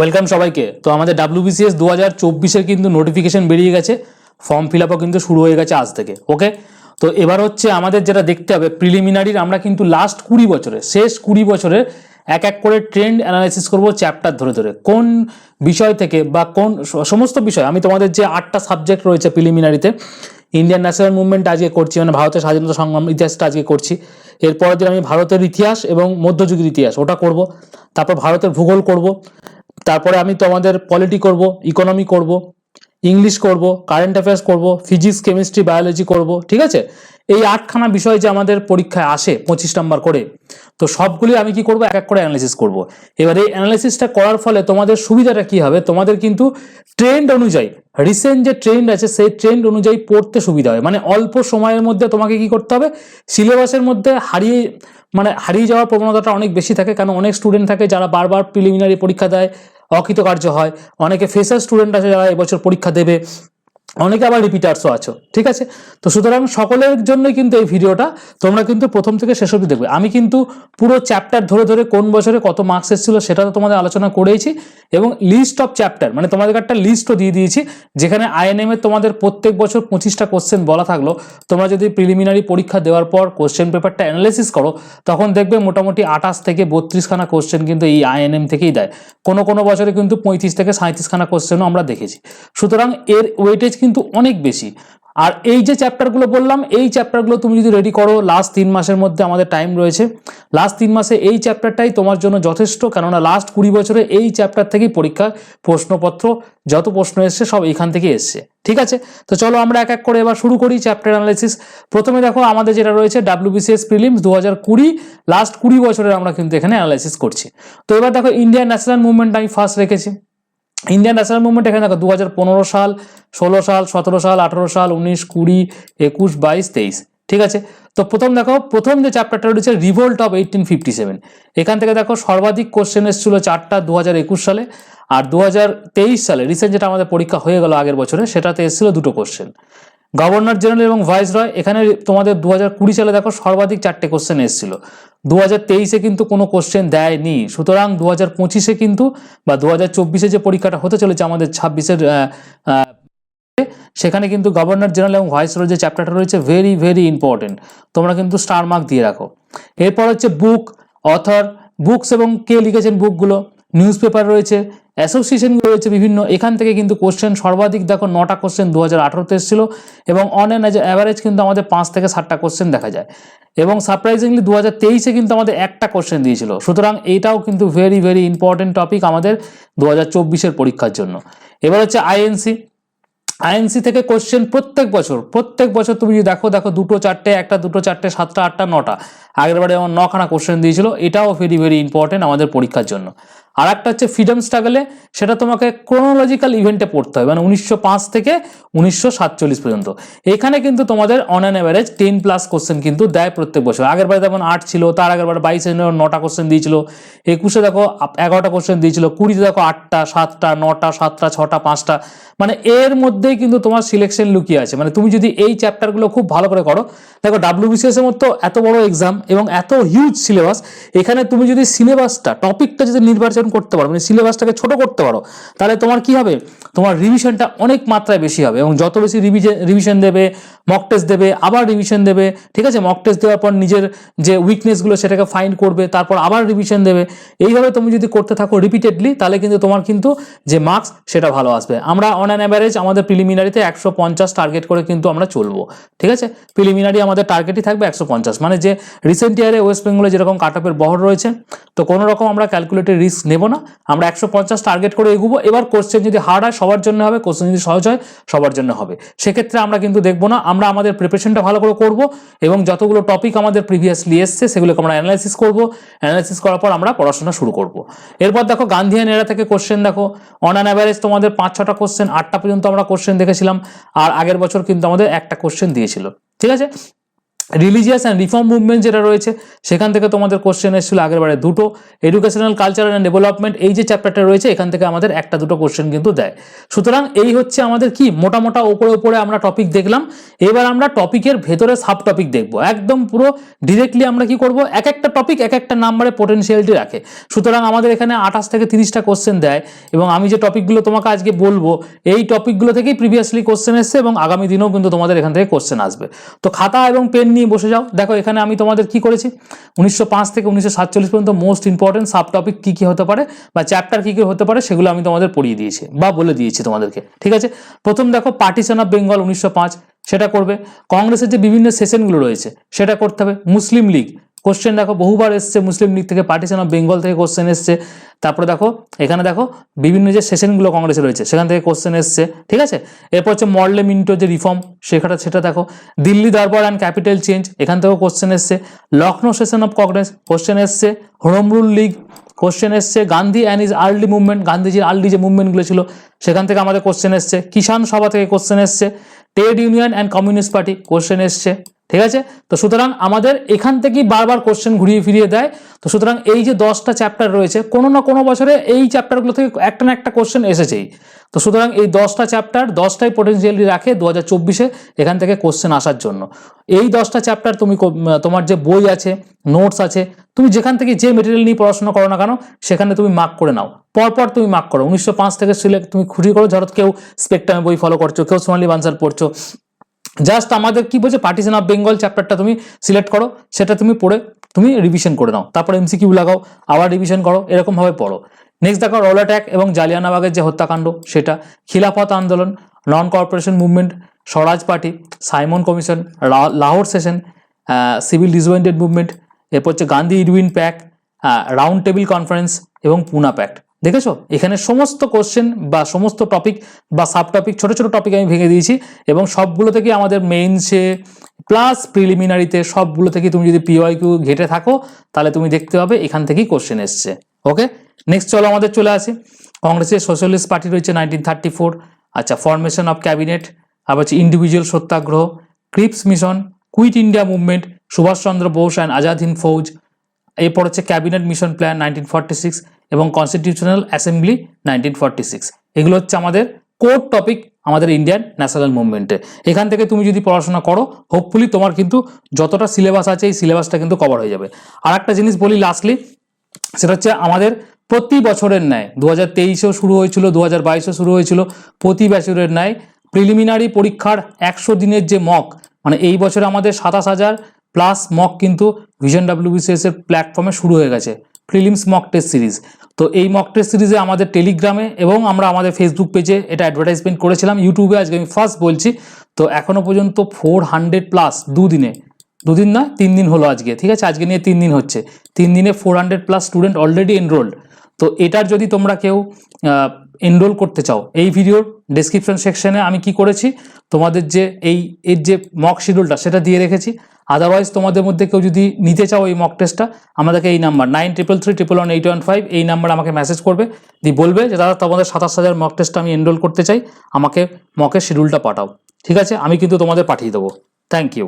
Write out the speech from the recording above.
Welcome সবাইকে। তো আমাদের ডাব্লিউবিসিএস দু হাজার চব্বিশের কিন্তু নোটিফিকেশন বেরিয়ে গেছে। ফর্ম ফিল আপও কিন্তু শুরু হয়ে গেছে আজ থেকে ওকে তো এবার হচ্ছে আমাদের যেটা দেখতে হবে প্রিলিমিনারির আমরা কিন্তু লাস্ট কুড়ি বছরে, শেষ কুড়ি বছরের এক এক করে ট্রেন্ড অ্যানালাইসিস করব চ্যাপ্টার ধরে ধরে। কোন বিষয় থেকে বা কোন সমস্ত বিষয়, আমি তোমাদের যে আটটা সাবজেক্ট রয়েছে প্রিলিমিনারিতে ইন্ডিয়ান ন্যাশনাল মুভমেন্ট আজকে করছি মানে ভারতের স্বাধীনতা সংগ্রাম ইতিহাসটা আজকে করছি। এরপরের দিন আমি ভারতের ইতিহাস এবং মধ্যযুগের ইতিহাস, ওটা করব। তারপর ভারতের ভূগোল করব। তারপরে আমি তোমাদের পলিটি করব ইকোনমি করব ইংলিশ করব কারেন্ট অ্যাফেয়ার্স করব ফিজিক্স কেমিস্ট্রি বায়োলজি করব, ঠিক আছে? এই আটখানা বিষয় যে আমাদের পরীক্ষায় আসে পঁচিশ নাম্বার করে, তো সবগুলি আমি কি করব? এক এক করে অ্যানালাইসিস করব। এবার এই অ্যানালাইসিসটা করার ফলে তোমাদের সুবিধাটা কি হবে? তোমাদের কিন্তু ট্রেন্ড অনুযায়ী রিসেন্ট যে ট্রেন্ড আছে, সেই ট্রেন্ড অনুযায়ী পড়তে সুবিধা হয় মানে অল্প সময়ের মধ্যে তোমাকে কি করতে হবে? সিলেবাসের মধ্যে হারিয়ে মানে হারিয়ে যাওয়ার প্রবণতাটা অনেক বেশি থাকে, কারণ অনেক স্টুডেন্ট থাকে যারা বারবার প্রিলিমিনারি পরীক্ষা দেয় অকৃতকার্য হয়। অনেকে ফ্রেশার স্টুডেন্ট আছে যারা এবছর পরীক্ষা দেবে। অনেকে আবার রিপিটার্সও আছো, ঠিক আছে? তো সুতরাং সকলের জন্যই কিন্তু এই ভিডিওটা, তোমরা কিন্তু প্রথম থেকে শেষ অবধি দেখবে। আমি কিন্তু পুরো চ্যাপ্টার ধরে ধরে কোন বছরে কত মার্কস এসেছিল সেটা তো তোমাদের আলোচনা করেইছি, এবং লিস্ট অফ চ্যাপ্টার মানে তোমাদের একটা লিস্টও দিয়ে দিয়েছি, যেখানে আইএনএম তোমাদের প্রত্যেক বছর পঁচিশটা কোশ্চেন বলা থাকল। তোমরা যদি প্রিলিমিনারি পরীক্ষা দেওয়ার পর কোশ্চেন পেপারটা অ্যানালাইসিস করো, তখন দেখবে মোটামুটি আঠাশ থেকে বত্রিশখানা কোশ্চেন কিন্তু এই আইএনএম থেকেই দেয়। কোনো কোনো বছরে কিন্তু পঁয়ত্রিশ থেকে সাঁত্রিশখানা কোশ্চেনও আমরা দেখেছি। সুতরাং এর ওয়েটেজ কিন্তু অনেক বেশি। আর এই যে চ্যাপ্টারগুলো বললাম, এই চ্যাপ্টারগুলো তুমি যদি রেডি করো লাস্ট তিন মাসের মধ্যে আমাদের টাইম রয়েছে। লাস্ট তিন মাসে এই চ্যাপ্টারটাই তোমার জন্য যথেষ্ট, কেননা লাস্ট কুড়ি বছরে এই চ্যাপ্টার থেকেই পরীক্ষা, প্রশ্নপত্র, যত প্রশ্ন এসছে সব এখান থেকে এসছে। ঠিক আছে? তো চলো আমরা এক এক করে এবার শুরু করি চ্যাপ্টার অ্যানালাইসিস প্রথমে দেখো আমাদের যেটা রয়েছে ডাব্লিউবিসিএস প্রিলিমস দু হাজার কুড়ি লাস্ট কুড়ি বছরের আমরা কিন্তু এখানে অ্যানালাইসিস করছি। তো এবার দেখো ইন্ডিয়ান ন্যাশনাল মুভমেন্ট আমি ফার্স্ট রেখেছি। ইন্ডিয়ান ন্যাশনাল মুভমেন্ট এখানে দেখো দু হাজার পনেরো সাল, ষোলো সাল, সতেরো সাল, আঠেরো সাল, উনিশ, কুড়ি, একুশ, বাইশ, তেইশ, ঠিক আছে? তো প্রথম দেখো, প্রথম যে চ্যাপ্টারটা রয়েছে revolt of eighteen fifty seven এখান থেকে দেখো সর্বাধিক কোশ্চেন এসেছিল চারটা দু হাজার একুশ সালে, আর দু হাজার তেইশ সালে রিসেন্ট যেটা আমাদের পরীক্ষা হয়ে গেল আগের বছরে, সেটাতে এসেছিল দুটো কোশ্চেন গভর্নর জেনারেল এবং ভাইস রয়, এখানে তোমাদের দু হাজার কুড়ি সালে দেখো সর্বাধিক চারটে কোশ্চেন এসেছিল। দু হাজার তেইশে কিন্তু কোনো কোশ্চেন দেয়নি। সুতরাং দু হাজার পঁচিশে কিন্তু বা দু হাজার চব্বিশে যে পরীক্ষাটা হতে চলেছে আমাদের ছাব্বিশের সেখানে কিন্তু গভর্নর জেনারেল এবং ভাইস রয় যে চ্যাপ্টারটা রয়েছে ভেরি ভেরি ইম্পর্টেন্ট তোমরা কিন্তু স্টার মার্ক দিয়ে রাখো। এরপর হচ্ছে বুক অথর বুকস এবং কে লিখেছেন বুকগুলো নিউজ পেপার রয়েছে। অ্যাসোসিয়েশনগুলো রয়েছে বিভিন্ন, এখান থেকে কিন্তু কোশ্চেন সর্বাধিক দেখো নটা কোশ্চেন দু হাজার আঠারোতে এসেছিল এবং অন অ্যান অ্যাভারেজ কিন্তু আমাদের পাঁচ থেকে সাতটা কোশ্চেন দেখা যায়। এবং সারপ্রাইজিংলি দু হাজার তেইশে কিন্তু আমাদের একটা কোশ্চেন দিয়েছিল। সুতরাং এইটাও কিন্তু ভেরি ভেরি ইম্পর্টেন্ট টপিক আমাদের দু হাজার চব্বিশের পরীক্ষার জন্য। এবার হচ্ছে আইএনসি আইএনসি থেকে কোশ্চেন প্রত্যেক বছর প্রত্যেক বছর তুমি যদি দেখো দেখো দুটো চারটে, একটা দুটো চারটে, সাতটা, আটটা, নটা। আগের বারে আমার নখানা কোশ্চেন দিয়েছিল, এটাও ভেরি ভেরি ইম্পর্টেন্ট আমাদের পরীক্ষার জন্য। আর একটা হচ্ছে ফ্রিডম স্ট্রাগলে সেটা তোমাকে ক্রোনোলজিক্যাল ইভেন্টে পড়তে হবে মানে উনিশশো পাঁচ থেকে উনিশশো সাতচল্লিশ পর্যন্ত। এখানে কিন্তু তোমাদের on an average ten plus question কিন্তু দেয় প্রত্যেক বছর। আগের বারে যেমন আট ছিল, তার আগের বারে বাইশে নটা কোশ্চেন দিয়েছিল, একুশে দেখো এগারোটা কোশ্চেন দিয়েছিল, কুড়িতে দেখো আটটা, সাতটা, নটা, সাতটা, ছটা, পাঁচটা। মানে এর মধ্যেই কিন্তু তোমার সিলেকশন লুকিয়ে আছে। মানে তুমি যদি এই চ্যাপ্টারগুলো খুব ভালো করে করো, দেখো ডাব্লিউবিসিএস এর মতো এত বড় এক্সাম এবং এত হিউজ সিলেবাস এখানে তুমি যদি সিলেবাসটা টপিকটা যদি নির্বাচন করতে পারো মানে সিলেবাসটাকে ছোট করতে পারো, তাহলে তোমার কি হবে? তোমার রিভিশনটা অনেক মাত্রায় বেশি হবে এবং যত বেশি রিভিশন দেবে মক টেস্ট দেবে, আবার রিভিশন দেবে, ঠিক আছে? মক টেস্ট দেওয়ার পর নিজের যে উইকনেসগুলো সেটাকে ফাইন্ড করবে, তারপর আবার রিভিশন দেবে। এইভাবে তুমি যদি করতে থাকো রিপিটেডলি তাহলে কিন্তু তোমার কিন্তু যে মার্কস সেটা ভালো আসবে। আমরা অন অ্যান অ্যাভারেজ আমাদের প্রিলিমিনারিতে একশো পঞ্চাশ টার্গেট করে কিন্তু আমরা চলবো, ঠিক আছে? প্রিলিমিনারি আমাদের টার্গেটই থাকবে একশো পঞ্চাশ। মানে যে রিসেন্ট ইয়ারে ওয়েস্ট বেঙ্গলে যেরকম কাট অফের বহর রয়েছে, তো কোনো রকম আমরা ক্যালকুলেটেড রিস্ক নেব না। আমরা একশো পঞ্চাশ টার্গেট করে এগুবো। এবার কোশ্চেন যদি হার্ড হয়, সবার জন্য হবে কোশ্চেন যদি সহজ হয়, সবার জন্য হবে। সেক্ষেত্রে আমরা কিন্তু দেখব না, আমরা আমাদের প্রিপারেশনটা ভালো করে করব এবং যতগুলো টপিক আমাদের প্রিভিয়াসলি এসছে, সেগুলোকে আমরা অ্যানালাইসিস করব। অ্যানালাইসিস করার পর আমরা পড়াশোনা শুরু করব। এরপর দেখো, গান্ধিয়ান এরা থেকে কোশ্চেন দেখো। অন অ্যান অ্যাভারেজ তোমাদের পাঁচ, ছটা কোশ্চেন আটটা পর্যন্ত আমরা কোশ্চেন দেখেছিলাম। আর আগের বছর কিন্তু আমাদের একটা কোশ্চেন দিয়েছিল। ঠিক আছে? রিলিজিয়াস অ্যান্ড রিফর্ম মুভমেন্ট যেটা রয়েছে, সেখান থেকে তোমাদের কোশ্চেন এসেছিল আগের বারে দুটো। এডুকেশনাল কালচার অ্যান্ড ডেভেলপমেন্ট এই যে চ্যাপ্টারটা রয়েছে, এখান থেকে আমাদের একটা দুটো কোশ্চেন কিন্তু দেয়। সুতরাং এই হচ্ছে আমাদের কি? মোটা মোটা ওপরে ওপরে আমরা টপিক দেখলাম। এবার আমরা টপিকের ভেতরে সাব টপিক দেখব। একদম পুরো ডিরেক্টলি আমরা কি করব? এক একটা টপিক এক একটা নাম্বারে পোটেনশিয়ালিটি রাখে। সুতরাং আমাদের এখানে আঠাশ থেকে তিরিশটা কোশ্চেন দেয় এবং আমি যে টপিকগুলো তোমাকে আজকে বলব, এই টপিকগুলো থেকেই প্রিভিয়াসলি কোশ্চেন এসছে এবং আগামী দিনেও কিন্তু তোমাদের এখান থেকে কোশ্চেন আসবে। তো খাতা এবং পেন নিয়ে বসে যাও। দেখো, এখানে আমি তোমাদের কি করেছি? উনিশশো পাঁচ থেকে উনিশশো সাতচল্লিশ পর্যন্ত মোস্ট ইম্পর্টেন্ট সাব টপিক কী কী হতে পারে বা চ্যাপ্টার কী কী হতে পারে সেগুলো আমি তোমাদের পড়িয়ে দিয়েছি বা বলে দিয়েছি তোমাদেরকে, ঠিক আছে? প্রথম দেখো পার্টিশন অফ বেঙ্গল উনিশশো পাঁচ, সেটা করবে। কংগ্রেসের যে বিভিন্ন সেশনগুলো রয়েছে, সেটা করতে হবে। মুসলিম লীগ কোশ্চেন দেখো, বহুবার এসছে মুসলিম লীগ থেকে পার্টিশন অফ বেঙ্গল থেকে কোশ্চেন এসছে। তারপরে দেখো, এখানে দেখো, বিভিন্ন যে সেশনগুলো কংগ্রেসে রয়েছে, সেখান থেকে কোশ্চেন এসছে, ঠিক আছে? এরপর হচ্ছে মডলে মিন্টো যে রিফর্ম সেখানে সেটা দেখো। দিল্লি দরবার অ্যান্ড ক্যাপিটাল চেঞ্জ এখান থেকেও কোশ্চেন এসছে। Lucknow session of Congress question এসছে। হোমরুল লীগ কোশ্চেন এসছে। Gandhi and his early movement গান্ধীজির আর্লি যে মুভমেন্টগুলো ছিল, সেখান থেকে আমাদের কোশ্চেন এসছে। কিষাণ সভা থেকে কোশ্চেন এসছে। Trade union and communist party question এসছে। ঠিক আছে? তো সুতরাং আমাদের এখান থেকেই বারবার কোশ্চেন ঘুরিয়ে ফিরিয়ে দেয়। তো সুতরাং এই যে দশটা চ্যাপ্টার রয়েছে, কোনো না কোনো বছরে এই চ্যাপ্টারগুলো থেকে একটা না একটা কোশ্চেন এসেছেই। তো সুতরাং এই দশটা চ্যাপ্টার দশটাই পোটেন্সিয়ালি রাখে দু হাজার চব্বিশে এখান থেকে কোশ্চেন আসার জন্য। এই দশটা চ্যাপ্টার তুমি তোমার যে বই আছে নোটস আছে, তুমি যেখান থেকে যে মেটেরিয়াল নিয়ে পড়াশোনা করো না কেন, সেখানে তুমি মার্ক করে নাও। পরপর তুমি মার্ক করো। উনিশশো পাঁচ থেকে সিলেক্ট তুমি খুঁজি করো, ধরো কেউ স্পেকট্রামে বই ফলো করছ, কেউ সোনালি বানসার পড়ছো জাস্ট আমাদের কি বলছে? পার্টিশন অফ বেঙ্গল চ্যাপ্টারটা তুমি সিলেক্ট করো, সেটা তুমি পড়ে তুমি রিভিশন করে নাও। তারপরে এমসিকিউ লাগাও, আবার রিভিশন করো, এরকমভাবে পড়ো। নেক্সট দেখো রল অ্যাট্যাক এবং জালিয়ানাবাগের যে হত্যাকাণ্ড, সেটা খিলাফত আন্দোলন non cooperation movement Swaraj party, Simon commission Lahore session civil disobedience movement এরপর হচ্ছে Gandhi Irwin pact round table conference এবং পুনা প্যাক্ট দেখেছ? এখানে সমস্ত কোশ্চেন বা সমস্ত টপিক বা সাব টপিক ছোট ছোট টপিক আমি ভেঙে দিয়েছি এবং সবগুলো থেকে আমাদের মেইনসে প্লাস প্রিলিমিনারিতে সবগুলো থেকে তুমি যদি পিওয়াই কিউ ঘেটে থাকো, তাহলে তুমি দেখতে পাবে এখান থেকেই কোশ্চেন এসছে। ওকে নেক্সট চলো আমাদের চলে আসি। কংগ্রেসের সোশ্যালিস্ট পার্টি রয়েছে নাইনটিন থার্টি ফোর আচ্ছা ফরমেশন অফ ক্যাবিনেট আবার হচ্ছে individual satyagraha Cripps mission quit India movement Subhash Chandra Bose and Azad Hind Fauj এরপর হচ্ছে ক্যাবিনেট মিশন প্ল্যান নাইনটিন এবং কনস্টিটিউশনাল অ্যাসেম্বলি নাইনটিন এগুলো হচ্ছে আমাদের কোর টপিক আমাদের ইন্ডিয়ান ন্যাশনাল মুভমেন্টে। এখান থেকে তুমি যদি পড়াশোনা করো হোপফুলি তোমার কিন্তু যতটা সিলেবাস আছে, এই সিলেবাসটা কিন্তু কভার হয়ে যাবে। আর একটা জিনিস বলি লাস্টলি সেটা হচ্ছে আমাদের প্রতি বছরের ন্যায় দু হাজার তেইশেও শুরু হয়েছিল দু হাজার বাইশেও শুরু হয়েছিল, প্রতি বছরের ন্যায় প্রিলিমিনারি পরীক্ষার একশো দিনের যে মক মানে এই বছরে আমাদের সাতাশ হাজার প্লাস মক কিন্তু ভিশন ডাব্লিউবিসিএস এর প্ল্যাটফর্মে শুরু হয়ে গেছে প্রিলিমস মক টেস্ট সিরিজ তো এই মক টেস্ট সিরিজে আমাদের টেলিগ্রামে এবং আমরা আমাদের ফেসবুক পেজে এটা অ্যাডভার্টাইজমেন্ট করেছিলাম ইউটিউবে আজকে আমি ফার্স্ট বলছি। তো এখনও পর্যন্ত ফোর হান্ড্রেড প্লাস দুদিনে, দুদিন না তিন দিন হলো আজকে, ঠিক আছে? আজকে নিয়ে তিন দিন হচ্ছে। তিন দিনে four hundred plus student already enrolled তো এটার যদি তোমরা কেউ এনরোল করতে চাও, এই ভিডিওর ডেসক্রিপশন সেকশনে আমি কি করেছি? তোমাদের যে এই, এর যে মক শিডিউলটা সেটা দিয়ে রেখেছি। আদারওয়াইজ তোমাদের মধ্যে কেউ যদি নিতে চাও এই মক টেস্টটা আমাদেরকে এই number nine triple three triple one eight one five এই নাম্বার আমাকে মেসেজ করবে। দিয়ে বলবে যে, দাদা, তোমাদের সাতাশ হাজার মক টেস্টটা আমি এনরোল করতে চাই। আমাকে মকের শিডিউলটা পাঠাও। ঠিক আছে? আমি কিন্তু তোমাদের পাঠিয়ে দেবো। Thank you